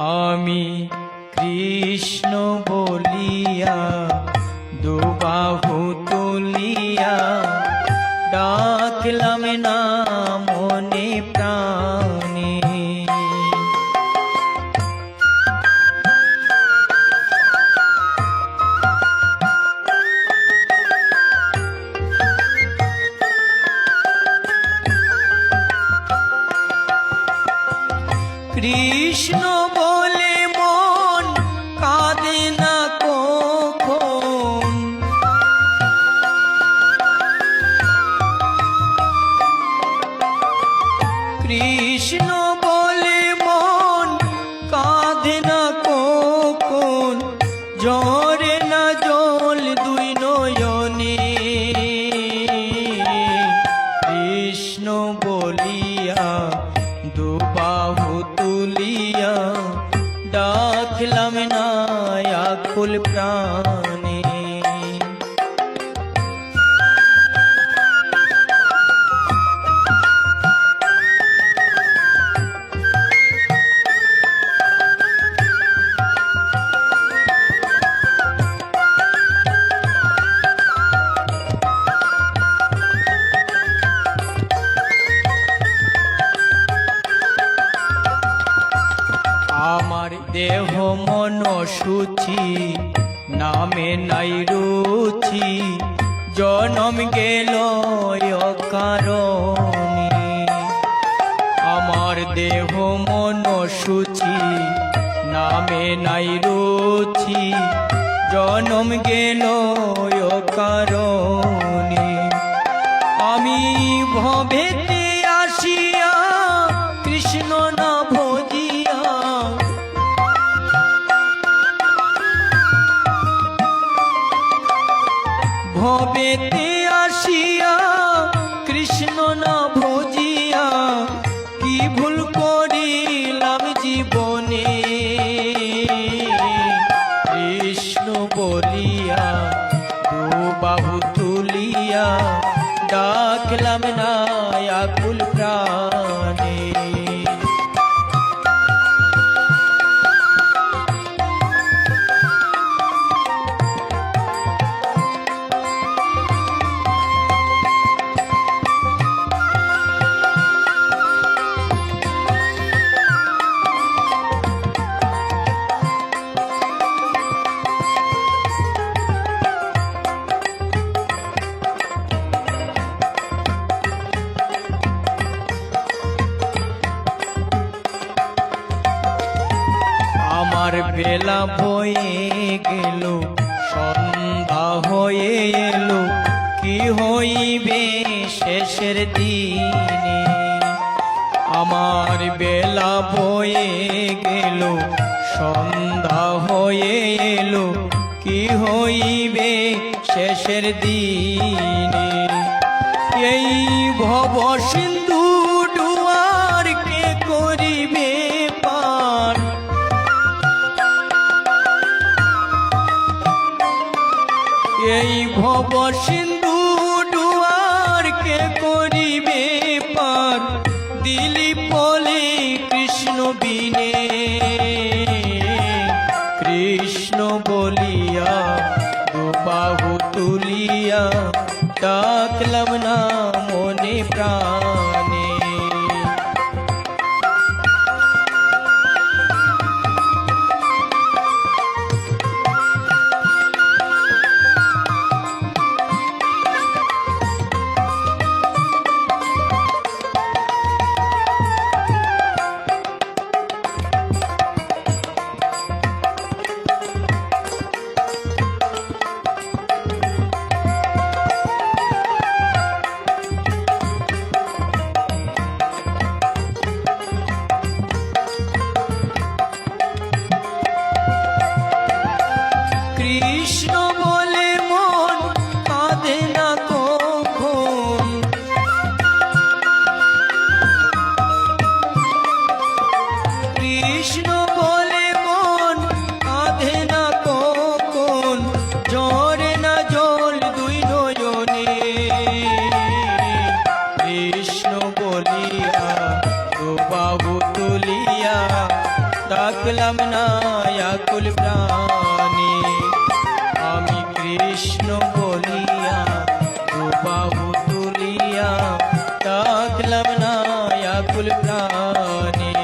আমি কৃষ্ণ বলিয়া দুবাহু তুলিয়া ডাকলাম না মনে প্রাণে। কৃষ্ণ কৃষ্ণ বলে মন, কাঁদে না কখন ঝরে না জল দুই নয়নে। কৃষ্ণ বলিয়া দুবাহু তুলিয়া, ডাকলাম না আকুল প্রাণে। মন সূচি, নামে নাই রুচি, জনম গেল কারণে আমার দেহ মন সূচি, নামে নাই রুচি, জনম গেল কারণে আমি ভবেতে ভবেতে আসিয়া কৃষ্ণ না ভজিয়া, কি ভুল করিলাম জীবনে? কৃষ্ণ বলিয়া বাহু তুলিয়া, ডাকলাম না আকুল প্রাণে। আমার বেলা বয়ে গেল, সন্ধ্যা হয়ে এলো, কি হইবে শেষের দিনে? আমার বেলা বয়ে গেল, সন্ধ্যা হয়ে এলো, কি হইবে শেষের দিনে? এই ভব ভব সিন্ধু ডুয়ার কৃষ্ণ বলিয়া তুলিয়া ডাকলাম না মনে প্রাণে। ডাকলাম না আকুল প্রাণী আমি কৃষ্ণ বলিয়া দু বাহু তুলিয়া ডাকলাম না আকুল প্রাণে